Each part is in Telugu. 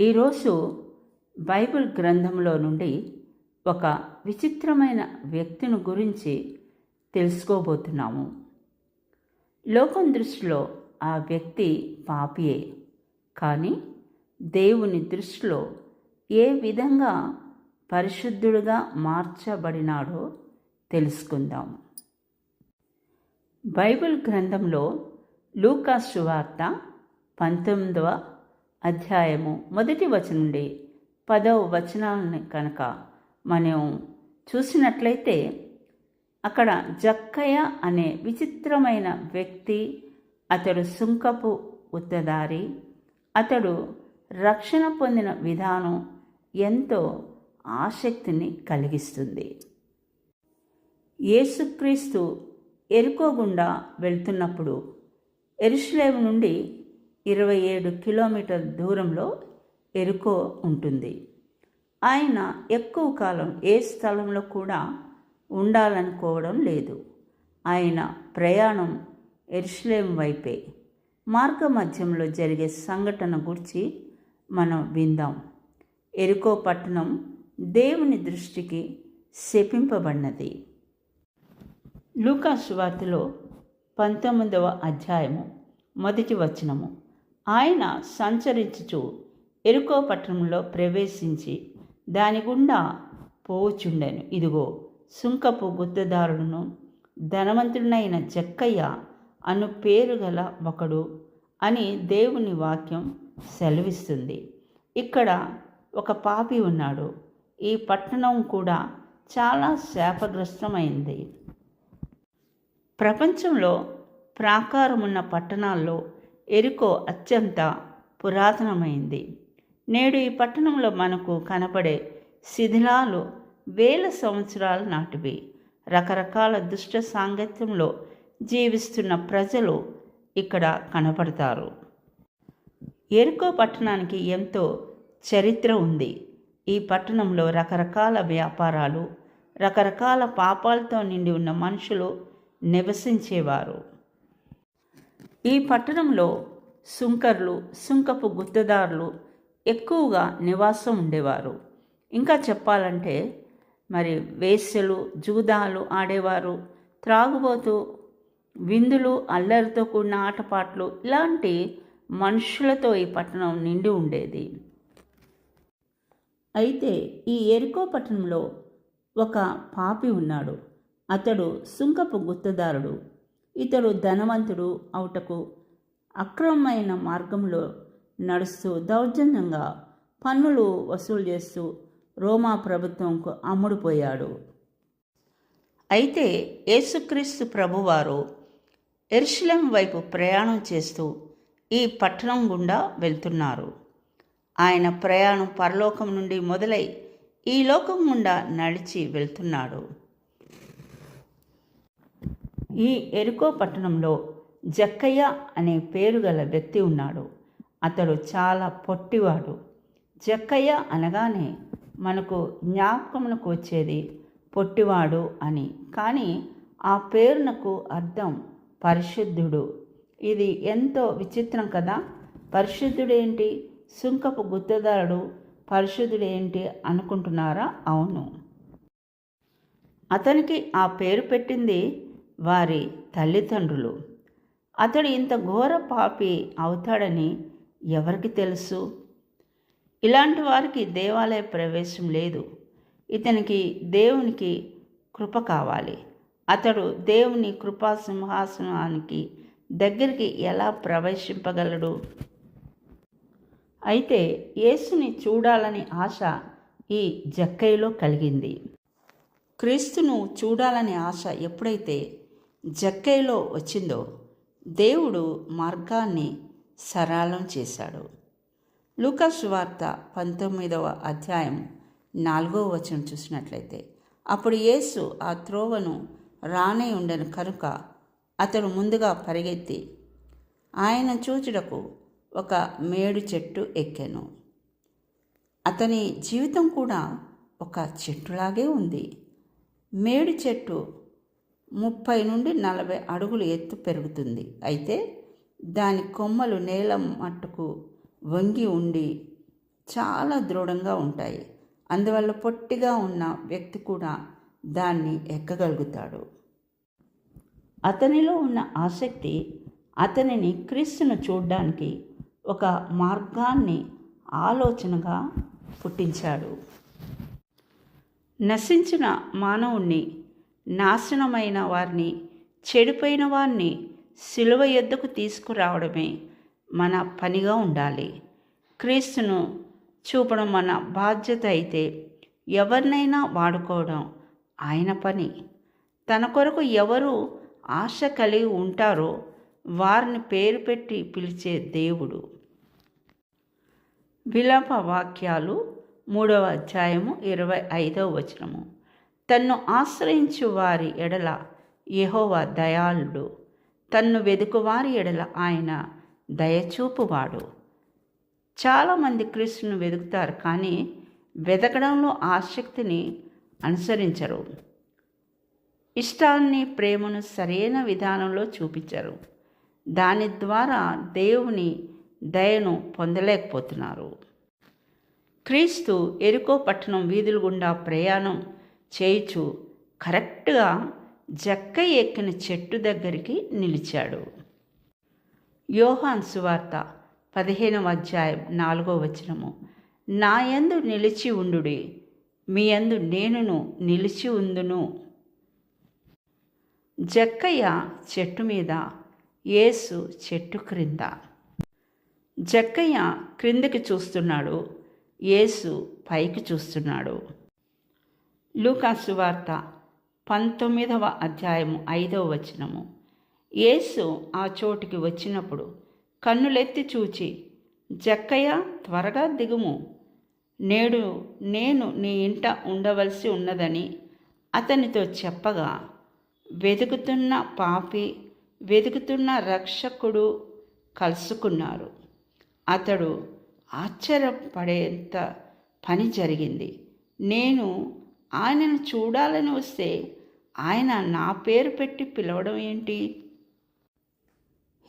ఈరోజు బైబిల్ గ్రంథంలో నుండి ఒక విచిత్రమైన వ్యక్తిని గురించి తెలుసుకోబోతున్నాము. లోకం దృష్టిలో ఆ వ్యక్తి పాపియే కానీ దేవుని దృష్టిలో ఏ విధంగా పరిశుద్ధుడుగా మార్చబడినాడో తెలుసుకుందాం. బైబిల్ గ్రంథంలో లూకా సువార్త పంతొమ్మిదవ అధ్యాయము మొదటి వచనం నుండి పదవ వచనాలని కనుక మనం చూసినట్లయితే అక్కడ జక్కయ్య అనే విచిత్రమైన వ్యక్తి అతడు సుంకపు ఉత్తదారి అతడు రక్షణ పొందిన విధానం ఎంతో ఆసక్తిని కలిగిస్తుంది. యేసుక్రీస్తు ఎరుకోగుండా వెళ్తున్నప్పుడు ఎరుషులేము నుండి ఇరవై ఏడు కిలోమీటర్ల దూరంలో ఎరుకో ఉంటుంది. ఆయన ఎక్కువ కాలం ఏ స్థలంలో కూడా ఉండాలనుకోవడం లేదు. ఆయన ప్రయాణం ఎరుషులేం వైపే. మార్గ మధ్యంలో జరిగే సంఘటన గురించి మనం విందాం. ఎరుకో పట్టణం దేవుని దృష్టికి శపింపబడినది. లూకాసు వార్తలో పంతొమ్మిదవ అధ్యాయము మొదటి వచనము. ఆయన సంచరించుచు ఎరుకో పట్టణంలో ప్రవేశించి దాని గుండా పోవుచుండెను. ఇదిగో సుంకపు గుద్దదారుడును ధనవంతుడైన జక్కయ్య అను పేరు గల ఒకడు అని దేవుని వాక్యం సెలవిస్తుంది. ఇక్కడ ఒక పాపి ఉన్నాడు. ఈ పట్టణం కూడా చాలా శాపగ్రస్తమైంది. ప్రపంచంలో ప్రాకారమున్న పట్టణాల్లో ఎరుకో అత్యంత పురాతనమైంది. నేడు ఈ పట్టణంలో మనకు కనపడే శిథిలాలు వేల సంవత్సరాల నాటివి. రకరకాల దుష్ట సాంగత్యంలో జీవిస్తున్న ప్రజలు ఇక్కడ కనపడతారు. ఎరుకో పట్టణానికి ఎంతో చరిత్ర ఉంది. ఈ పట్టణంలో రకరకాల వ్యాపారాలు రకరకాల పాపాలతో నిండి ఉన్న మనుషులు నివసించేవారు. ఈ పట్టణంలో సుంకర్లు సుంకపు గుత్తదారులు ఎక్కువగా నివాసం ఉండేవారు. ఇంకా చెప్పాలంటే మరి వేశ్యలు జూదాలు ఆడేవారు. త్రాగుబోతూ విందులు అల్లరితో కూడిన ఆటపాటలు ఇలాంటి మనుషులతో ఈ పట్టణం నిండి ఉండేది. అయితే ఈ ఎరుకో పట్టణంలో ఒక పాపి ఉన్నాడు. అతడు సుంకపు గుత్తదారుడు. ఇతడు ధనవంతుడు అవుటకు అక్రమమైన మార్గంలో నడుస్తూ దౌర్జన్యంగా పన్నులు వసూలు చేస్తూ రోమా ప్రభుత్వంకు అమ్ముడుపోయాడు. అయితే యేసుక్రీస్తు ప్రభువారు ఎర్షిలం వైపు ప్రయాణం చేస్తూ ఈ పట్టణం గుండా వెళ్తున్నారు. ఆయన ప్రయాణం పరలోకం నుండి మొదలై ఈ లోకం గుండా నడిచి వెళ్తున్నాడు. ఈ ఎరుకో పట్టణంలో జక్కయ్య అనే పేరు గల వ్యక్తి ఉన్నాడు. అతడు చాలా పొట్టివాడు. జక్కయ్య అనగానే మనకు జ్ఞాపకమునకు వచ్చేది పొట్టివాడు అని. కానీ ఆ పేరునకు అర్థం పరిశుద్ధుడు. ఇది ఎంతో విచిత్రం కదా! పరిశుద్ధుడేంటి? సుంకపు గుత్తదారుడు పరిశుద్ధుడేంటి అనుకుంటున్నారా? అవును. అతనికి ఆ పేరు పెట్టింది వారి తల్లిదండ్రులు. అతడు ఇంత ఘోర పాపి అవుతాడని ఎవరికి తెలుసు? ఇలాంటి వారికి దేవాలయ ప్రవేశం లేదు. ఇతనికి దేవునికి కృప కావాలి. అతడు దేవుని కృపా సింహాసనానికి దగ్గరికి ఎలా ప్రవేశింపగలడు? అయితే యేసుని చూడాలని ఆశ ఈ జక్కైలో కలిగింది. క్రీస్తును చూడాలనే ఆశ ఎప్పుడైతే జక్కైలో వచ్చిందో దేవుడు మార్గాన్ని సరళం చేశాడు. లూకాస్ వార్త పంతొమ్మిదవ అధ్యాయం నాలుగో వచనం చూసినట్లయితే అప్పుడు యేసు ఆ త్రోవను రానే ఉండను కనుక అతడు ముందుగా పరిగెత్తి ఆయన చూచుటకు ఒక మేడు చెట్టు ఎక్కాను. అతని జీవితం కూడా ఒక చెట్టులాగే ఉంది. మేడు చెట్టు ముప్పై నుండి నలభై అడుగులు ఎత్తు పెరుగుతుంది. అయితే దాని కొమ్మలు నేల మట్టుకు వంగి ఉండి చాలా దృఢంగా ఉంటాయి. అందువల్ల పొట్టిగా ఉన్న వ్యక్తి కూడా దాన్ని ఎక్కగలుగుతాడు. అతనిలో ఉన్న ఆసక్తి అతనిని క్రీస్తును చూడడానికి ఒక మార్గాన్ని ఆలోచనగా పుట్టించాడు. నశించిన మానవుణ్ణి నాశనమైన వారిని చెడిపోయిన వారిని సిలువ ఎద్దుకు తీసుకురావడమే మన పనిగా ఉండాలి. క్రీస్తును చూపడం మన బాధ్యత అయితే ఎవరినైనా వాడుకోవడం ఆయన పని. తన కొరకు ఎవరు ఆశ కలిగి ఉంటారో వారిని పేరు పెట్టి పిలిచే దేవుడు. విలాప వాక్యాలు మూడవ అధ్యాయము ఇరవై ఐదవ వచనము. తన్ను ఆశ్రయించు వారి ఎడల యహోవా దయాళుడు. తన్ను వెదుకువారి ఎడల ఆయన దయచూపువాడు. చాలామంది క్రీస్తును వెతుకుతారు కానీ వెతకడంలో ఆసక్తిని అనుసరించరు. ఇష్టాన్ని ప్రేమను సరైన విధానంలో చూపించరు. దాని ద్వారా దేవుని దయను పొందలేకపోతున్నారు. క్రీస్తు ఎరుకో పట్టణం వీధుల గుండా ప్రయాణం చేయుచు. కరెక్ట్గా జక్క ఎక్కిన చెట్టు దగ్గరికి నిలిచాడు. యోహాన్ సువార్త పదిహేనవ అధ్యాయం నాలుగో వచనము. నా యందు నిలిచి ఉండుడి. మీ యందు నేనును నిలిచి ఉందును. జక్కయ్య చెట్టు మీద యేసు చెట్టు క్రింద. జక్కయ్య క్రిందకి చూస్తున్నాడు. యేసు పైకి చూస్తున్నాడు. లూకాసు వార్త పంతొమ్మిదవ అధ్యాయము ఐదవ వచనము. యేసు ఆ చోటికి వచ్చినప్పుడు కన్నులెత్తి చూచి జక్కయ్య త్వరగా దిగుము. నేడు నేను నీ ఇంట ఉండవలసి ఉన్నదని అతనితో చెప్పగా వెతుకుతున్న పాపి వెతుకుతున్న రక్షకుడు కలుసుకున్నారు. అతడు ఆశ్చర్యపడేంత పని జరిగింది. నేను ఆయనను చూడాలని వస్తే ఆయన నా పేరు పెట్టి పిలవడం ఏంటి?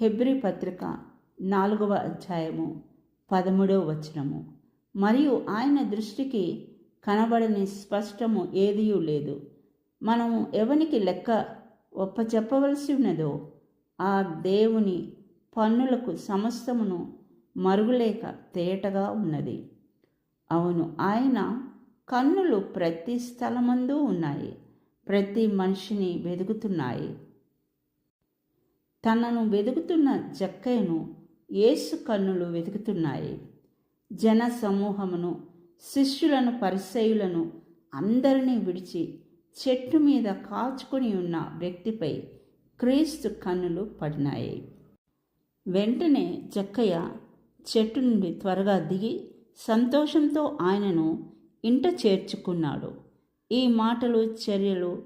హెబ్రి పత్రిక నాలుగవ అధ్యాయము పదమూడవ వచనము. మరియు ఆయన దృష్టికి కనబడని స్పష్టము ఏదియూ లేదు. మనము ఎవనికి లెక్క ఒప్పచెప్పవలసి ఉన్నదో ఆ దేవుని పన్నులకు సమస్తమును మరుగులేక తేటగా ఉన్నది. అవును ఆయన కన్నులు ప్రతి స్థలమందు ఉన్నాయి ప్రతి మనిషిని వెదుకుతున్నాయి. తనను వెతుకుతున్న జక్కయ్యను యేసు కన్నులు వెతుకుతున్నాయి జన సమూహమును శిష్యులను పరిసయులను అందరినీ విడిచి చెట్టు మీద కాచుకొని ఉన్న వ్యక్తిపై క్రీస్తు కన్నులు పడినాయి. వెంటనే జక్కయ్య చెట్టు నుండి త్వరగా దిగి సంతోషంతో ఆయనను ఇంట చేర్చుకున్నాడు. ఈ మాటలు చర్యలు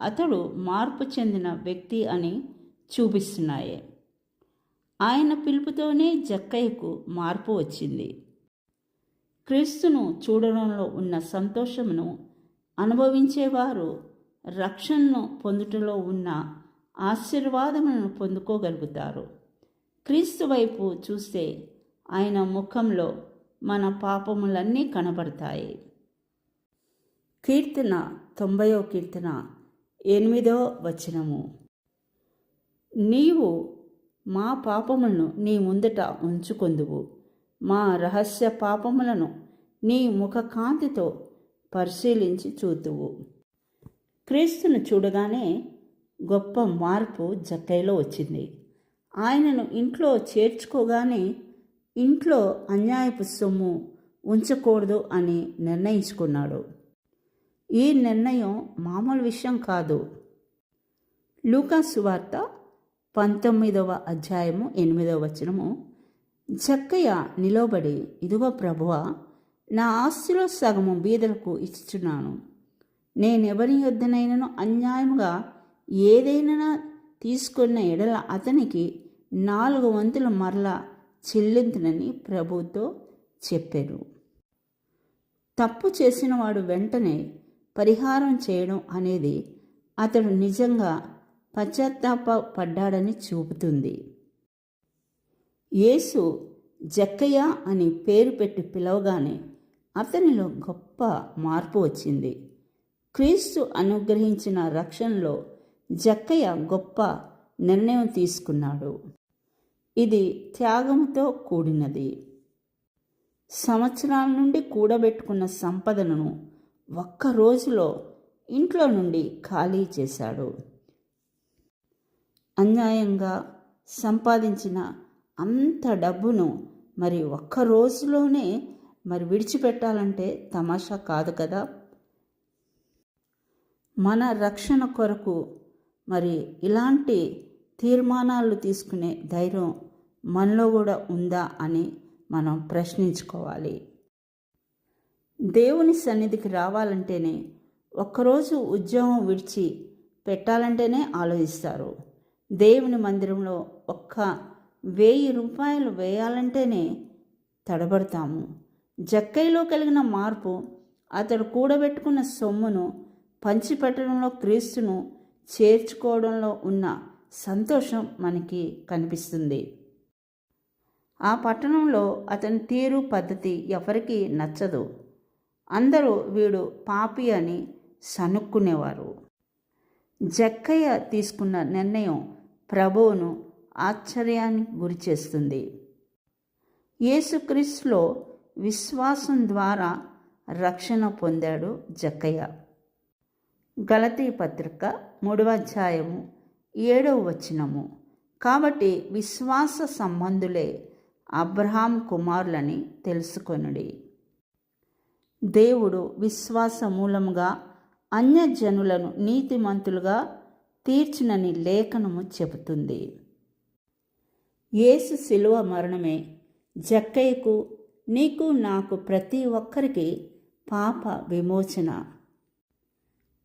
అతడు మార్పు చెందిన వ్యక్తి అని చూపిస్తున్నాయి. ఆయన పిలుపుతోనే జక్కయ్యకు మార్పు వచ్చింది. క్రీస్తును చూడడంలో ఉన్న సంతోషమును అనుభవించేవారు రక్షణను పొందుటలో ఉన్న ఆశీర్వాదములను పొందుకోగలుగుతారు. క్రీస్తు వైపు చూస్తే ఆయన ముఖంలో మన పాపములన్నీ కనబడతాయి. కీర్తన తొంభయో కీర్తన ఎనిమిదో వచనము. నీవు మా పాపములను నీ ముందట ఉంచుకొందువు. మా రహస్య పాపములను నీ ముఖ కాంతితో పరిశీలించి చూతువు. క్రీస్తును చూడగానే గొప్ప మార్పు జక్కైలో వచ్చింది. ఆయనను ఇంట్లో చేర్చుకోగానే ఇంట్లో అన్యాయపు సొమ్ము ఉంచకూడదు అని నిర్ణయించుకున్నాడు. ఈ నిర్ణయం మామూలు విషయం కాదు. లూకాసు వార్త పంతొమ్మిదవ అధ్యాయము ఎనిమిదవ వచనము. జక్కయ్య నిలబడి ఇదిగో ప్రభువ నా ఆస్తిలో సగము బీదలకు ఇచ్చుచున్నాను. నేనెవరి యొద్దనైనను అన్యాయముగా ఏదైనా తీసుకున్న ఎడల అతనికి నాలుగు వంతుల మరల చెల్లింతునని ప్రభుతో చెప్పారు తప్పు చేసినవాడు వెంటనే పరిహారం చేయడం అనేది అతడు నిజంగా పశ్చాత్తాప పడ్డాడని చూపుతుంది. యేసు జక్కయ్య అని పేరు పెట్టి పిలవగానే అతనిలో గొప్ప మార్పు వచ్చింది. క్రీస్తు అనుగ్రహించిన రక్షణలో జక్కయ్య గొప్ప నిర్ణయం తీసుకున్నాడు. ఇది త్యాగంతో కూడినది. సంవత్సరాల నుండి కూడబెట్టుకున్న సంపదను ఒక్క రోజులో ఇంట్లో నుండి ఖాళీ చేశాడు. అన్యాయంగా సంపాదించిన అంత డబ్బును మరి ఒక్క రోజులోనే మరి విడిచిపెట్టాలంటే తమాషా కాదు కదా? మన రక్షణ కొరకు మరి ఇలాంటి తీర్మానాలు తీసుకునే ధైర్యం మనలో కూడా ఉందా అని మనం ప్రశ్నించుకోవాలి. దేవుని సన్నిధికి రావాలంటేనే ఒక్కరోజు ఉద్యోగం విడిచి పెట్టాలంటేనే ఆలోచిస్తారు. దేవుని మందిరంలో ఒక్క వెయ్యి రూపాయలు వేయాలంటేనే తడబడతాము. జక్కైలో కలిగిన మార్పు అతడు కూడబెట్టుకున్న సొమ్మును పంచిపెట్టడంలో క్రీస్తును చేర్చుకోవడంలో ఉన్న సంతోషం మనకి కనిపిస్తుంది. ఆ పట్టణంలో అతని తీరు పద్ధతి ఎవరికీ నచ్చదు. అందరూ వీడు పాపి అని సనుక్కునేవారు జక్కయ్య తీసుకున్న నిర్ణయం ప్రభువును ఆశ్చర్యానికి గురిచేస్తుంది యేసుక్రీస్తులో విశ్వాసం ద్వారా రక్షణ పొందాడు జక్కయ్య. గలతీ పత్రిక మూడవ అధ్యాయము ఏడవ వచనము. కాబట్టి విశ్వాస సంబంధులే అబ్రహాం కుమారులని తెలుసుకొనుడి. దేవుడు విశ్వాస మూలముగా అన్యజనులను నీతిమంతులుగా తీర్చినని లేఖనము చెబుతుంది. యేసు శిలువ మరణమే జక్కయ్యకు నీకు నాకు ప్రతి ఒక్కరికి పాప విమోచన.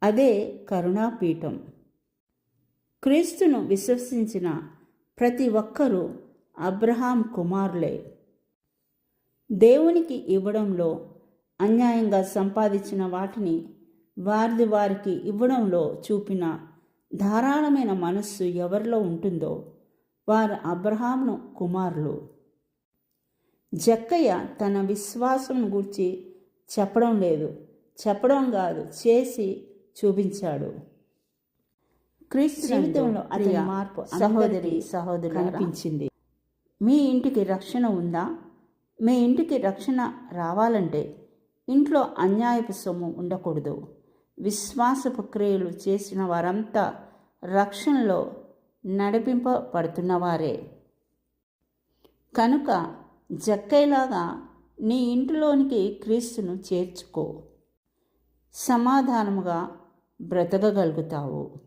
అదే కరుణాపీఠం. క్రీస్తును విశ్వసించిన ప్రతి ఒక్కరూ అబ్రహాం కుమారులే. దేవునికి ఇవ్వడంలో అన్యాయంగా సంపాదించిన వాటిని వారిది వారికి ఇవ్వడంలో చూపిన ధారాళమైన మనస్సు ఎవరిలో ఉంటుందో వారు అబ్రహామును కుమారులు. జక్కయ్య తన విశ్వాసం గురించి చెప్పడం లేదు. చెప్పడం కాదు చేసి చూపించాడు. క్రీస్తు జీవితంలో అతని మార్పు సహోదరి సహోదరు కనిపించింది. మీ ఇంటికి రక్షణ ఉందా? మీ ఇంటికి రక్షణ రావాలంటే ఇంట్లో అన్యాయపు సొమ్ము ఉండకూడదు. విశ్వాసపు క్రియలు చేసిన వారంతా రక్షణలో నడిపింపబడుతున్నవారే. కనుక జక్కైలాగా నీ ఇంటిలోనికి క్రీస్తును చేర్చుకో. సమాధానముగా బ్రతకగలుగుతావు.